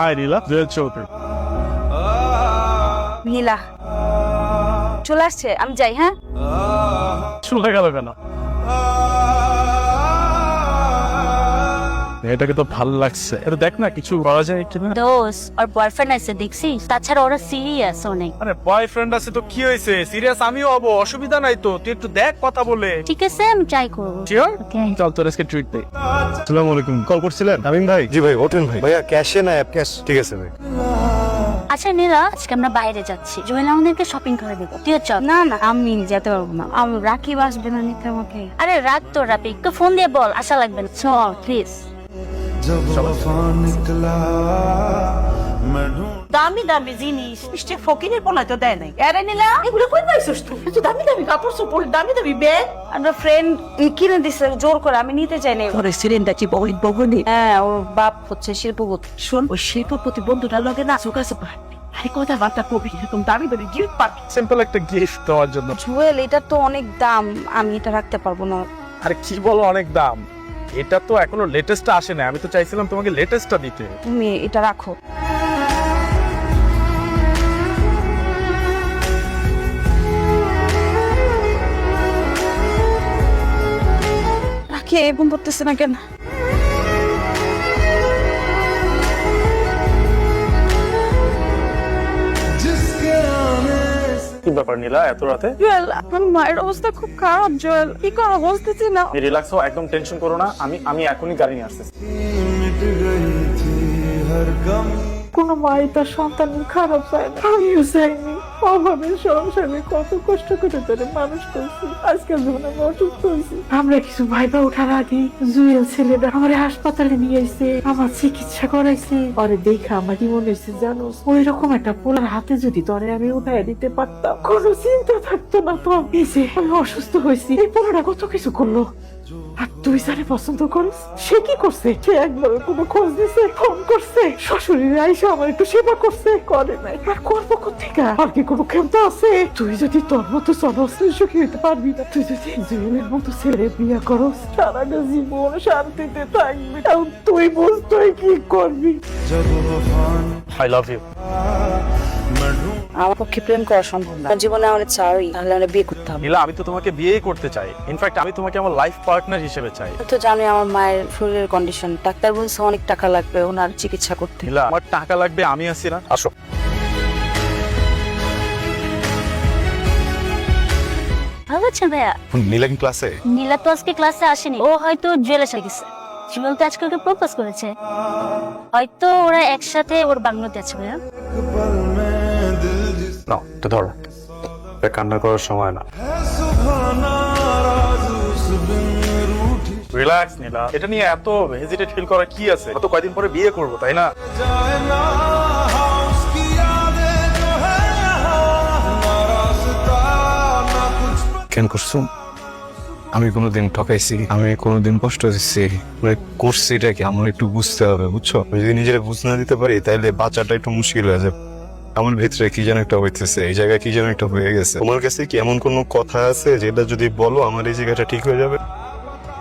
High Nila Jewel Chowdhury Nila চলে আসছে আমি যাই হ্যাঁ? চলে গেল কেন? মেয়েটাকে তো ভালো লাগছে। এটা দেখ না কিছু করা যায় কিনা? দোষ আর বয়ফ্রেন্ড আছে দেখছিস? তাছাড়া ওরা সিরিয়াস অনেক। আরে বয়ফ্রেন্ড আছে তো কি হয়েছে? সিরিয়াস আমিও হব অসুবিধা নাই তো। তুই একটু দেখ কথা বলে। ঠিক আছে আমি ট্রাই করব। শিওর. চল তোর আজকে ট্রিট দে আসসালামু আলাইকুম। কল করছিলেন? আমিন ভাই? জি ভাই ওঠেন ভাই। ভাইয়া ক্যাশে না অ্যাপ ক্যাশ ঠিক আছে ভাই। আচ্ছা নীলা আজকে আমরা বাইরে যাচ্ছি। জুয়েল আমাদেরকে শপিং করে দেবো। তুই চল। না না আমি যেতে পারব না। আমি রাখি আসবে না নিতে আমাকে। আরে রাত তো রাপি একটু ফোন দিয়ে বল আশা লাগবে না। চল প্লিজ দামি দামি জিনিস মিষ্টি ফকিরের পোলা তো দেয় নাই এরে নিলা এগুলো কই পাইছস তুই এত দামি দামি কাপড় চোপড় দামি দামি ব্যাগ আমার ফ্রেন্ড কিনে দিছে জোর করে আমি নিতে চাইনি ঘরে সিলিন্ডার কি বহিন বহনি হ্যাঁ ওর বাপ হচ্ছে শিল্পপতি। শোন ওই শিল্পপতি বন্ধুটা লগে না চোখ আছে পারবি আরে কথা বার্তা কবি এরকম দামি দামি গিফট পাবি সিম্পল একটা গিফট দেওয়ার জন্য। জুয়েল এটা তো অনেক দাম আমি এটা রাখতে পারব না। আরে কি বলো অনেক দাম? এটা তো এখনও লেটেস্টটা আসে না আমি তো চাইছিলাম তোমাকে লেটেস্টটা দিতে। তুমি এটা রাখো। রাখি এরকম করতেছে না কেন? কি ব্যাপার নীলা এত রাতে? জুয়েল আমার মায়ের অবস্থা খুব খারাপ জুয়েল। কি করো বুঝতেছি না। রিল্যাক্স হও একদম টেনশন করো না। আমি আমি এখনই গাড়ি নিয়ে আসতেছি। কোনো মাই তার সন্তান খারাপ চায় না। আমিও চাইনি। অভাবে সংসারে কত কষ্ট করে তোরে মানুষ করছি। আজকে যখন আমি অসুস্থ হয়েছি, আমরা কিছু ভাইবা ওঠার আগে জুয়েল ছেলেটা আমার হাসপাতালে নিয়ে এসে আমার চিকিৎসা করাইছে। আরে দেখা আমার কি মনে হয়েছে জানো? ওই রকম একটা পোলার হাতে যদি ধরে আমি উঠাই দিতে পারতাম, কোনো চিন্তা থাকতো না তো। এই যে, আমি অসুস্থ হয়েছি। এই পোলাটা কত কিছু করল? আর তুই যারে পছন্দ করিস সে কি করছে? সে একবার কোনো খোঁজ দিছে ফোন করছে? শ্বশুরের আইসে আমার একটু সেবা করছে। করে নাই। আর করব কোথেকে আর কি কোনো ক্ষমতা আছে? তুই যদি তোর মতো চলস সুখী হইতে পারবি না তুই যদি জুয়েলের মতো ছেলে বিয়ে করস সারাটা জীবন শান্তিতে থাকবি। এখন তুই বুঝ তুই কি করবি। আই লাভ ইউ আমার পক্ষে প্রেম করা সম্ভব না। জীবনে আমার চাই তাহলে আমি বিয়ে করতাম নীলা আমি তো তোমাকে বিয়ে করতে চাই। ইনফ্যাক্ট আমি তোমাকে আমার লাইফ পার্টনার হিসেবে চাই। তো জানি আমার মায়ের শরীরের কন্ডিশন ডাক্তার বলছে অনেক টাকা লাগবে ওনার চিকিৎসা করতে। নীলা আমার টাকা লাগবে আমি আছি না। আসো। ভালো আছেন ভাইয়া নীলা কি ক্লাসে নীলা তো আজকে ক্লাসে আসেনি। ও হয়তো জুয়েলার্সে গেছে। জুয়েল তো আজকে ওকে প্রপোজ করেছে। হয়তো ওরা একসাথে ওর বাংলাতে আছে ভাইয়া। নাও তো ধরো। কান্না করার সময় না। রিল্যাক্স নীলা। এটা নিয়ে এত হেজিটেট ফিল করা কি আছে? তো কয়দিন পরে বিয়ে করব তাই না? কেন করছ? আমি কোনোদিন ঠকাইছি আমি কোনোদিন কষ্ট দিচ্ছি। মানে করছি এটা কি? আমার একটু বুঝতে হবে বুঝছ? যদি নিজেরা বুঝ না দিতে পারি তাহলে বাঁচাটা একটু মুশকিল হয়ে যাবে। আমার ভিতরে কি যেন একটা হইতেছে এই জায়গায় কি যেন একটা হয়ে গেছে। তোমার কাছে কি এমন কোনো কথা আছে যেটা যদি বলো আমার এই জায়গাটা ঠিক হয়ে যাবে?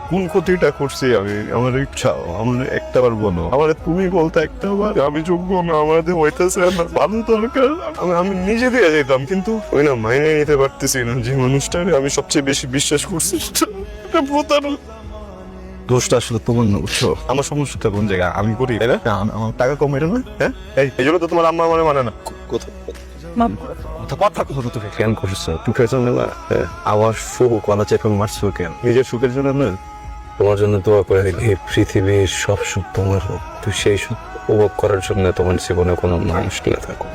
কোন ক্ষতিটা করছি আমি? আমার ইচ্ছা আমার একটা বার বলো। আমার তুমি বলতে একটা বার আমি যোগ্য না আমাদের হইতেছে না ভালো দরকার। আমি আমি নিজে দিয়ে যেতাম কিন্তু ওই না মাইনে নিতে পারতেছি না। যে মানুষটাকে আমি সবচেয়ে বেশি বিশ্বাস করছি প্রতারক দোষটা আসলে তোমার না বুঝছ? আমার সমস্যাটা কোন জায়গায়? আমি করি তাই না? আমার টাকা কম এটা না? হ্যাঁ? এই জন্য তো তোমার আম্মা মানে মানে না। নিজের সুখের জন্য তোমার জন্য দোয়া করে পৃথিবীর সব সুখ তোমার হোক। তুই সেই সুখ উপভোগ করার জন্য তোমার জীবনে কোনো মানুষ না থাকো